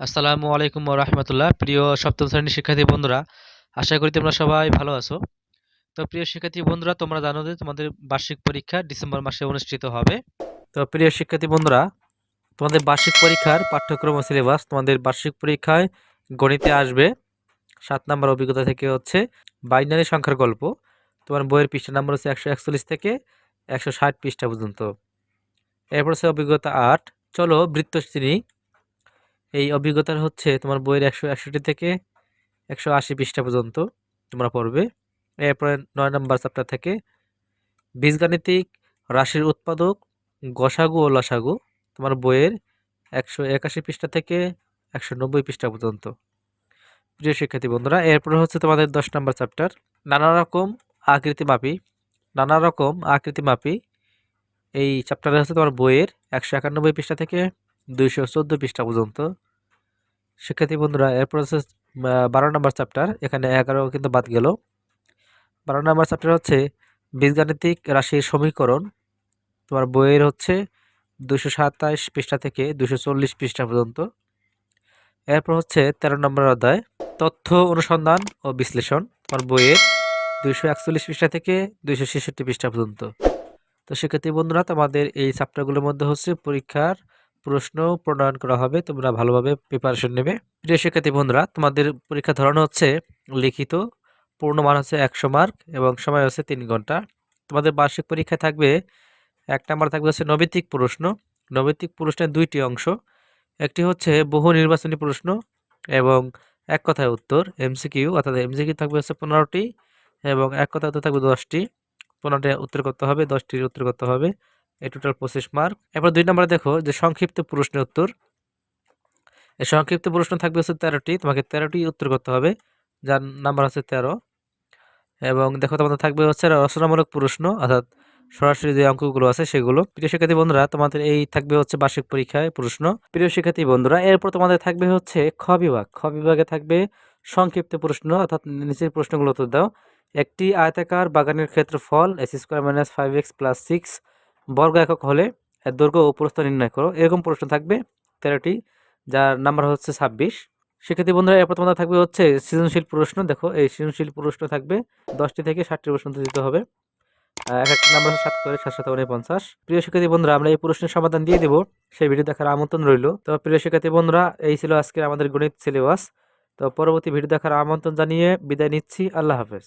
আসসালামু আলাইকুম রহমতুল্লাহ। প্রিয় সপ্তম শ্রেণির শিক্ষার্থী বন্ধুরা, আশা করি তোমরা সবাই ভালো আছো। তো প্রিয় শিক্ষার্থী বন্ধুরা, তোমরা জানো যে তোমাদের বার্ষিক পরীক্ষা ডিসেম্বর মাসে অনুষ্ঠিত হবে। তো প্রিয় শিক্ষার্থী বন্ধুরা, তোমাদের বার্ষিক পরীক্ষার পাঠ্যক্রম ও সিলেবাস তোমাদের বার্ষিক পরীক্ষায় গণিতে আসবে। সাত নম্বর অভিজ্ঞতা থেকে হচ্ছে বাইনারি সংখ্যার গল্প। তোমার বইয়ের পৃষ্ঠা নাম্বার হচ্ছে একশো একচল্লিশ থেকে একশো ষাট পৃষ্ঠা পর্যন্ত। এরপর হচ্ছে অভিজ্ঞতা আট। চলো বৃত্তশ্রেণী এই অভিজ্ঞতার হচ্ছে তোমার বইয়ের একশো একষট্টি থেকে একশো আশি পৃষ্ঠা পর্যন্ত তোমরা পড়বে। এরপরে নয় নম্বর চ্যাপ্টার থেকে, বীজগাণিতিক রাশির উৎপাদক গসাগু ও লসাগু তোমার বইয়ের একশো একাশি পৃষ্ঠা থেকে একশো নব্বই পৃষ্ঠা পর্যন্ত। প্রিয় শিক্ষার্থী বন্ধুরা, এরপর হচ্ছে তোমাদের দশ নম্বর চ্যাপ্টার নানা রকম আকৃতি মাপি, নানা রকম আকৃতি মাপি। এই চ্যাপ্টারে হচ্ছে তোমার বইয়ের একশো একানব্বই পৃষ্ঠা থেকে দুইশো চোদ্দ পৃষ্ঠা পর্যন্ত। শিক্ষার্থী বন্ধুরা এরপর হচ্ছে বারো নম্বর চ্যাপ্টার এখানে এগারো কিন্তু বাদ গেল। বারো নম্বর চ্যাপ্টার হচ্ছে বীজগাণিতিক রাশির সমীকরণ। তোমার বইয়ের হচ্ছে দুশো সাতাইশ পৃষ্ঠা থেকে দুশো চল্লিশ পৃষ্ঠা পর্যন্ত। এরপর হচ্ছে তেরো নম্বর অধ্যায়, তথ্য অনুসন্ধান ও বিশ্লেষণ। তোমার বইয়ের দুইশো একচল্লিশ পৃষ্ঠা থেকে দুইশো ছেষট্টি পৃষ্ঠা পর্যন্ত। তো শিক্ষার্থী বন্ধুরা, তোমাদের এই চ্যাপ্টারগুলোর মধ্যে হচ্ছে পরীক্ষার প্রশ্ন প্রণয়ন করা হবে, তোমরা ভালোভাবে প্রিপারেশন নেবে। প্রিয় শিক্ষার্থী বন্ধুরা, তোমাদের পরীক্ষা ধরন হচ্ছে লিখিত পূর্ণমান হচ্ছে একশো মার্ক এবং সময় হচ্ছে তিন ঘণ্টা। তোমাদের বার্ষিক পরীক্ষায় থাকবে, এক নাম্বার থাকবে হচ্ছে নৈতিক প্রশ্ন। নৈতিক প্রশ্নের দুইটি অংশ, একটি হচ্ছে বহু নির্বাচনী প্রশ্ন এবং এক কথায় উত্তর এমসিকিউ অর্থাৎ এমসিকিউ থাকবে হচ্ছে পনেরোটি এবং এক কথায় উত্তর থাকবে দশটি। পনেরোটি উত্তর করতে হবে, দশটির উত্তর করতে হবে। এই টোটাল পঁচিশ মার্ক এরপর দুই নম্বরে দেখো যে সংক্ষিপ্ত প্রশ্নের উত্তর। এই সংক্ষিপ্ত প্রশ্ন থাকবে হচ্ছে তেরোটি। তোমাকে তেরোটি উত্তর করতে হবে। যার নাম্বার হচ্ছে তেরো। এবং দেখো তোমাদের থাকবে হচ্ছে রচনামূলক প্রশ্ন, অর্থাৎ সরাসরি যে অঙ্কগুলো আছে সেগুলো। প্রিয় শিক্ষার্থী বন্ধুরা, তোমাদের এই থাকবে হচ্ছে বার্ষিক পরীক্ষায় প্রশ্ন। প্রিয় শিক্ষার্থী বন্ধুরা, এরপর তোমাদের থাকবে হচ্ছে খ বিভাগ। খ বিভাগে থাকবে সংক্ষিপ্ত প্রশ্ন, অর্থাৎ নিচের প্রশ্নগুলো উত্তর দাও। একটি আয়তাকার বাগানের ক্ষেত্রফল S square minus five x plus six বর্গ একক হলে এর দৈর্ঘ্য ও প্রস্থ নির্ণয় করো। এরকম প্রশ্ন থাকবে তেরোটি, যার নাম্বার হচ্ছে ছাব্বিশ। শিক্ষার্থী বন্ধুরা এরপর তোমাদের থাকবে হচ্ছে সৃজনশীল প্রশ্ন। দেখো, এই সৃজনশীল প্রশ্ন থাকবে দশটি থেকে ষাটটি প্রশ্ন দিতে হবে। এক একটা নাম্বার সাত করে, সাত সাত পঞ্চাশ। প্রিয় শিক্ষার্থী বন্ধুরা, আমরা এই প্রশ্নের সমাধান দিয়ে দেবো। সেই ভিডিও দেখার আমন্ত্রণ রইল। তো প্রিয় শিক্ষার্থী বন্ধুরা, এই ছিল আজকে আমাদের গণিত সিলেবাস। তো পরবর্তী ভিডিও দেখার আমন্ত্রণ জানিয়ে বিদায় নিচ্ছি। আল্লাহ হাফেজ।